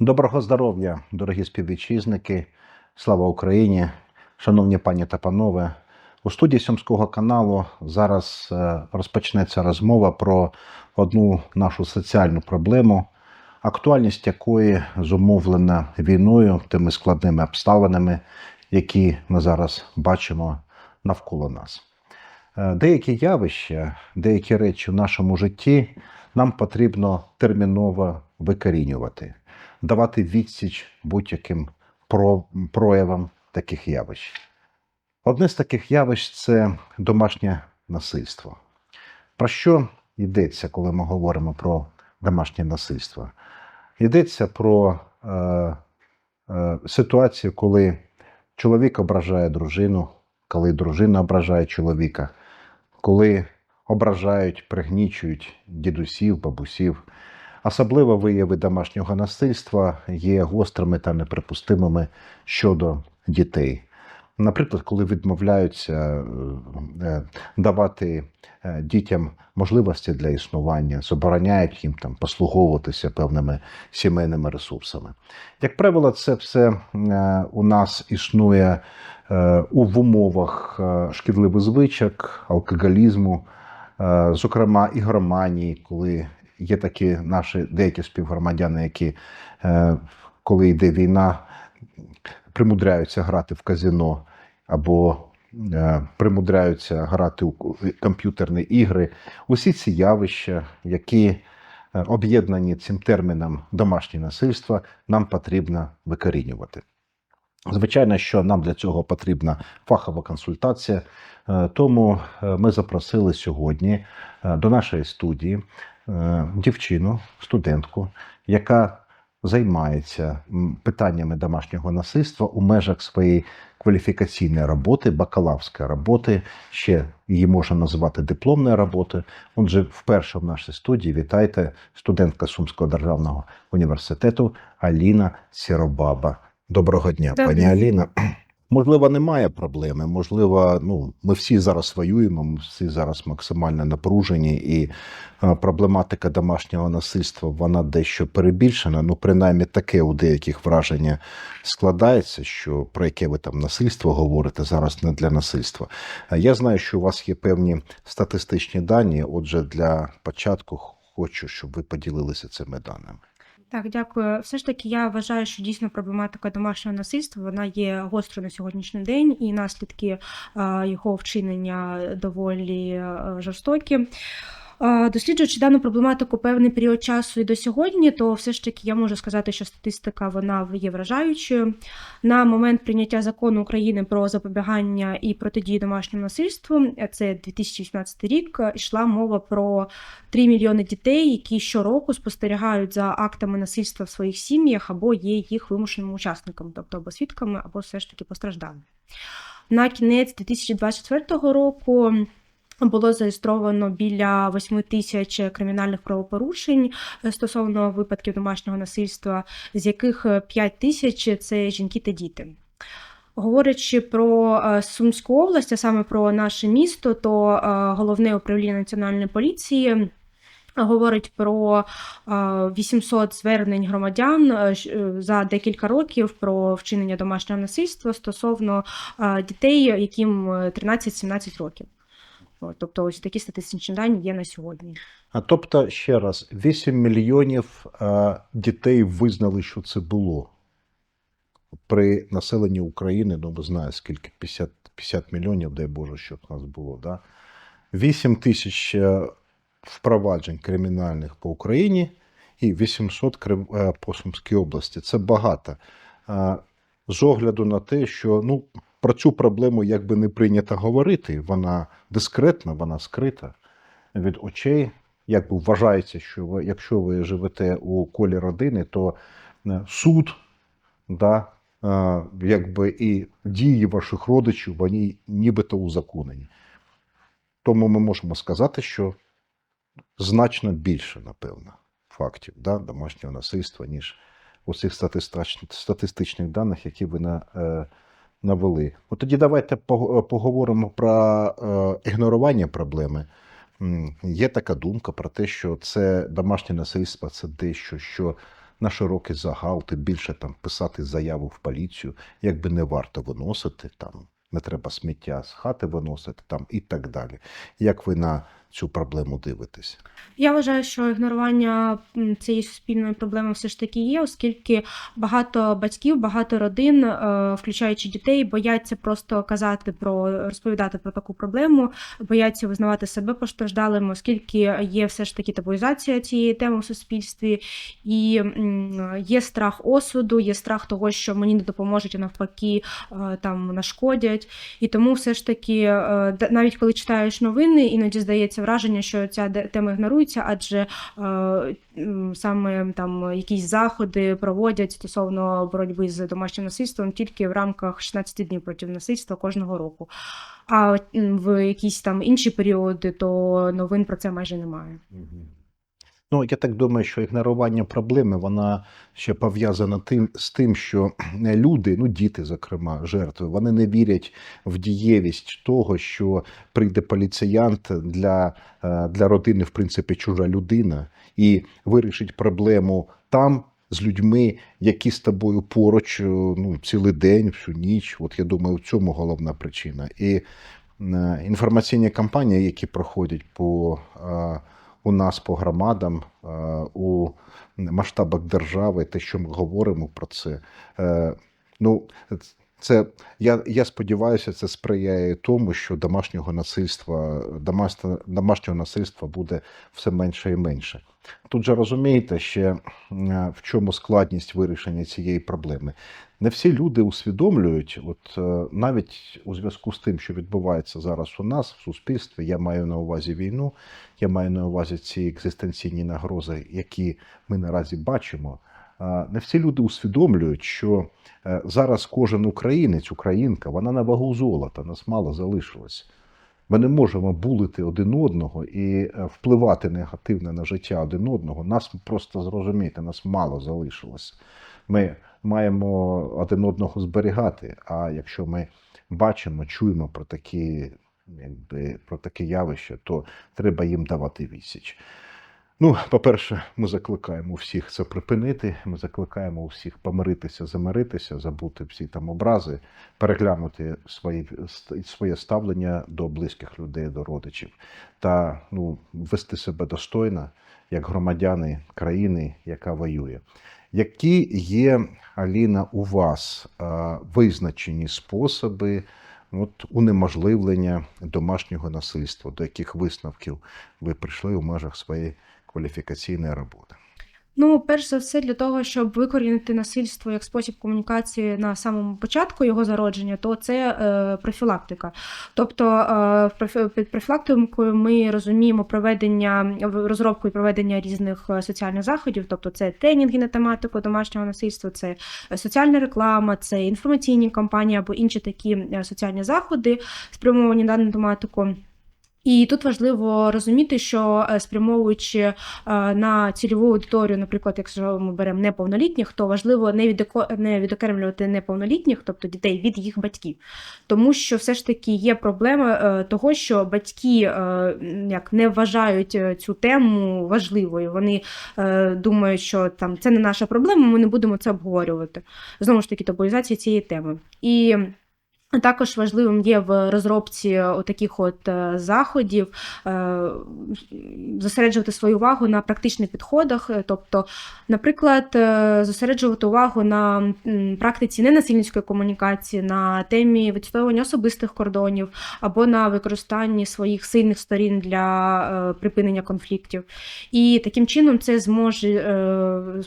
Доброго здоров'я, дорогі співвітчизники. Слава Україні, шановні пані та панове. У студії Сьомського каналу зараз е, розпочнеться розмова про одну нашу соціальну проблему, актуальність якої зумовлена війною, тими складними обставинами, які ми зараз бачимо навколо нас. Е, Деякі явища, деякі речі в нашому житті нам потрібно терміново викорінювати, давати відсіч будь-яким про- проявам таких явищ. Одне з таких явищ це домашнє насильство. Про що йдеться, коли ми говоримо про домашнє насильство? Йдеться про е, е, ситуацію, коли чоловік ображає дружину, коли дружина ображає чоловіка, коли ображають, пригнічують дідусів, бабусів. Особливо вияви домашнього насильства є гострими та неприпустимими щодо дітей. Наприклад, коли відмовляються е, е, давати е, дітям можливості для існування, забороняють їм там послуговуватися певними сімейними ресурсами. Як правило, це все у нас існує у умовах шкідливих звичок, алкоголізму, зокрема ігроманії, коли є такі наші деякі співгромадяни, які, е, коли йде війна, примудряються грати в казино або е, примудряються грати у комп'ютерні ігри. Усі ці явища, які е, об'єднані цим терміном домашнє насильство, нам потрібно викорінювати. Звичайно, що нам для цього потрібна фахова консультація, е, тому е, ми запросили сьогодні до нашої студії дівчину, студентку, яка займається питаннями домашнього насильства у межах своєї кваліфікаційної роботи, бакалаврської роботи, ще її можна називати дипломною роботою. Отже, вперше в нашій студії вітайте студентка Сумського державного університету Аліна Сіробаба. Доброго дня, Добрий пані. Аліна. Можливо, немає проблеми. Можливо, ну ми всі зараз воюємо, ми всі зараз максимально напружені, і е, проблематика домашнього насильства вона дещо перебільшена. Ну, принаймні, таке у деяких враження складається, що про яке ви там насильство говорите зараз не для насильства. Е, Я знаю, що у вас є певні статистичні дані. Отже, для початку хочу, щоб ви поділилися цими даними. Так, дякую. Все ж таки, я вважаю, що дійсно проблематика домашнього насильства вона є гостро на сьогоднішній день, і наслідки його вчинення доволі жорстокі. Досліджуючи дану проблематику певний період часу і до сьогодні, то все ж таки я можу сказати, що статистика вона є вражаючою. На момент прийняття закону України про запобігання і протидії домашньому насильству, це 2018 рік, йшла мова про 3 мільйони дітей, які щороку спостерігають за актами насильства в своїх сім'ях або є їх вимушеними учасниками, тобто або свідками, або все ж таки постраждалими. На кінець 2024 року. Було зареєстровано біля 8 тисяч кримінальних правопорушень е, стосовно випадків домашнього насильства, з яких 5 тисяч це жінки та діти. Говорячи про е, Сумську область, а саме про наше місто, то е, головне управління національної поліції говорить про е, 800 звернень громадян е, е, за декілька років про вчинення домашнього насильства стосовно е, дітей, яким е, 13-17 років. Тобто, ось такі статистичні дані є на сьогодні. А тобто, ще раз, 8 мільйонів е, дітей визнали, що це було. При населенні України, ну, ми знаємо, скільки 50, 50 мільйонів, дай Боже, щоб нас було. Да? 8 тисяч е, впроваджень кримінальних по Україні і 800 крим- е, по Сумській області. Це багато. З огляду на те, що ну, про цю проблему якби не прийнято говорити, вона дискретна, вона скрита від очей. Якби вважається, що ви, якщо ви живете у колі родини, то е, суд, да, е, якби і дії ваших родичів, вони нібито узаконені. Тому ми можемо сказати, що значно більше, напевно, фактів да, домашнього насильства, ніж у цих статистичних, даних, які ви на, е, навели. От тоді давайте поговоримо про е, ігнорування проблеми. Є така думка про те, що це домашнє насильство це дещо, що на широкий загал, тим більше там писати заяву в поліцію, якби не варто виносити там. Не треба сміття з хати виносити там і так далі. Як ви на цю проблему дивитесь? Я вважаю, що ігнорування цієї суспільної проблеми все ж таки є, оскільки багато батьків, багато родин, е, включаючи дітей, бояться просто казати про розповідати про таку проблему, бояться визнавати себе постраждалими, оскільки є все ж таки табуїзація цієї теми в суспільстві, і є страх осуду, є страх того, що мені не допоможуть, а навпаки е, там нашкодять. І тому все ж таки, е, навіть коли читаєш новини, іноді здається враження, що ця тема ігнорується, адже е, саме там якісь заходи проводять стосовно боротьби з домашнім насильством тільки в рамках 16 днів проти насильства кожного року. А в якісь там інші періоди, то новин про це майже немає. Ну, я так думаю, що ігнорування проблеми вона ще пов'язана тим з тим, що люди, ну діти, зокрема, жертви, вони не вірять в дієвість того, що прийде поліціянт для, е, для родини, в принципі, чужа людина, і вирішить проблему там. З людьми, які з тобою поруч е, ну, цілий день, всю ніч. От я думаю, в цьому головна причина. І е, інформаційні кампанії, які проходять по е, у нас по громадам, е, у масштабах держави, те, що ми говоримо про це. е, Ну, це я, я сподіваюся, це сприяє тому, що домашнього насильства, домашнього, домашнього насильства буде все менше і менше. Тут же розумієте, ще е, в чому складність вирішення цієї проблеми. Не всі люди усвідомлюють, от е, навіть у зв'язку з тим, що відбувається зараз у нас в суспільстві, я маю на увазі війну, я маю на увазі ці екзистенційні нагрози, які ми наразі бачимо. Не всі люди усвідомлюють, що е, зараз кожен українець, українка, вона на вагу золота, нас мало залишилось. Ми не можемо булити один одного і е, впливати негативно на життя один одного. Нас просто зрозуміти, нас мало залишилось. Ми маємо один одного зберігати. А якщо ми бачимо, чуємо про такі, якби, про таке явище, то треба їм давати відсіч. Ну, по-перше, ми закликаємо всіх це припинити. Ми закликаємо всіх помиритися, замиритися, забути всі там образи, переглянути свої, своє ставлення до близьких людей, до родичів та ну, вести себе достойно як громадяни країни, яка воює. Які є, Аліна, у вас е, визначені способи от, унеможливлення домашнього насильства, до яких висновків ви прийшли у межах своєї кваліфікаційної роботи? Ну, перш за все, для того, щоб викорінити насильство як спосіб комунікації на самому початку його зародження, то це е, профілактика. Тобто е, під профілактикою ми розуміємо проведення розробку і проведення різних е, соціальних заходів, тобто це тренінги на тематику домашнього насильства, це соціальна реклама, це інформаційні кампанії або інші такі е, соціальні заходи, спрямовані на дану тематику. І тут важливо розуміти, що е, спрямовуючи е, на цільову аудиторію, наприклад, якщо ми беремо неповнолітніх, то важливо не не відокремлювати неповнолітніх, тобто дітей від їх батьків, тому що все ж таки є проблема е, того, що батьки як не вважають цю тему важливою. Вони думають, що там це не наша проблема, ми не будемо це обговорювати. Знову ж таки, табуїзація цієї теми. І також важливим є в розробці таких от е, заходів е, зосереджувати свою увагу на практичних підходах, тобто, наприклад, е, зосереджувати увагу на практиці ненасильницької комунікації, на темі відстоювання особистих кордонів або на використанні своїх сильних сторін для припинення конфліктів. І таким чином це зможе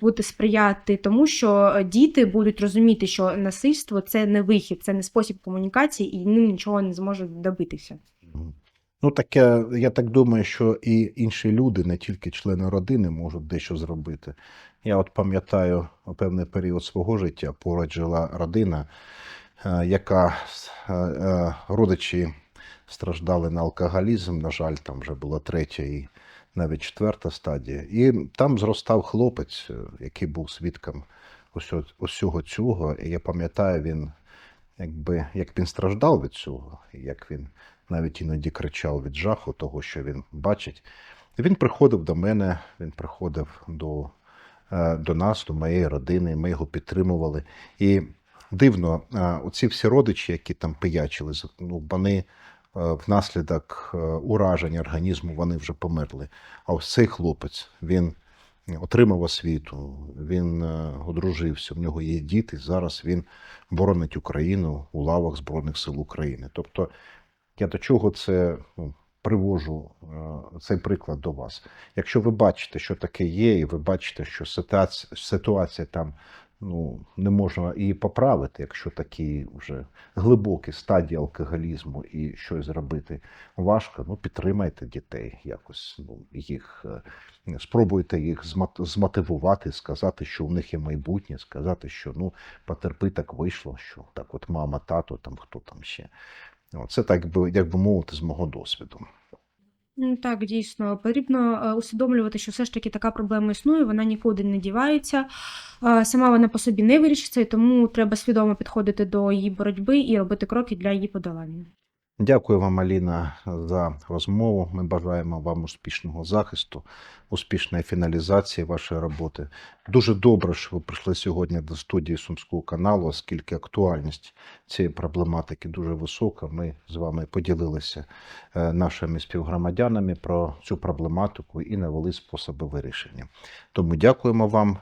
бути сприяти тому, що діти будуть розуміти, що насильство це не вихід, це не спосіб комунікації, і вони нічого не зможуть добитися. Ну, таке, я так думаю, що і інші люди, не тільки члени родини, можуть дещо зробити. Я от пам'ятаю певний період свого життя поруч жила родина, е, яка е, е, родичі страждали на алкоголізм. На жаль, там вже була третя і навіть четверта стадія. І там зростав хлопець, який був свідком усього цього. І я пам'ятаю, він якби як він страждав від цього, як він навіть іноді кричав від жаху того, що він бачить. Він приходив до мене, він приходив до е, до нас, до моєї родини. Ми його підтримували. І дивно, е, оці всі родичі, які там пиячили, ну, вони е, внаслідок ураження організму вони вже померли. А ось цей хлопець він отримав освіту, він е, одружився, в нього є діти. Зараз він боронить Україну у лавах Збройних сил України. Тобто, я до чого це ну, привожу е, цей приклад до вас. Якщо ви бачите, що таке є, і ви бачите, що ситуація, ситуація там ну, не можна її поправити, якщо такі вже глибокі стадії алкоголізму і щось зробити важко, ну підтримайте дітей якось, ну, їх е, спробуйте їх змотивувати, сказати, що у них є майбутнє, сказати, що ну потерпи, так вийшло, що так, от мама, тато, там хто там ще. Це так би, як би мовити, з мого досвіду. Так, дійсно, потрібно е, усвідомлювати, що все ж таки така проблема існує, вона нікуди не дівається. Е, Сама вона по собі не вирішиться, і тому треба свідомо підходити до її боротьби і робити кроки для її подолання. Дякую вам, Аліна, за розмову. Ми бажаємо вам успішного захисту, успішної фіналізації вашої роботи. Дуже добре, що ви прийшли сьогодні до студії Сумського каналу, оскільки актуальність цієї проблематики дуже висока. Ми з вами поділилися е, нашими співгромадянами про цю проблематику і навели способи вирішення. Тому дякуємо вам.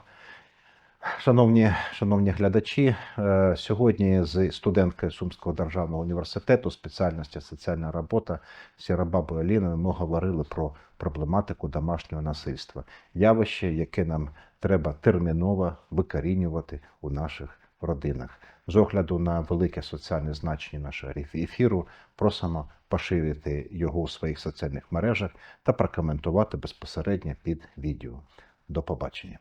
Шановні, шановні глядачі, е, сьогодні з студенткою Сумського державного університету спеціальності соціальна робота Сірабабою Аліною ми говорили про проблематику домашнього насильства, явище, яке нам треба терміново викорінювати у наших родинах. З огляду на велике соціальне значення нашого ефіру, просимо поширити його у своїх соціальних мережах та прокоментувати безпосередньо під відео. До побачення.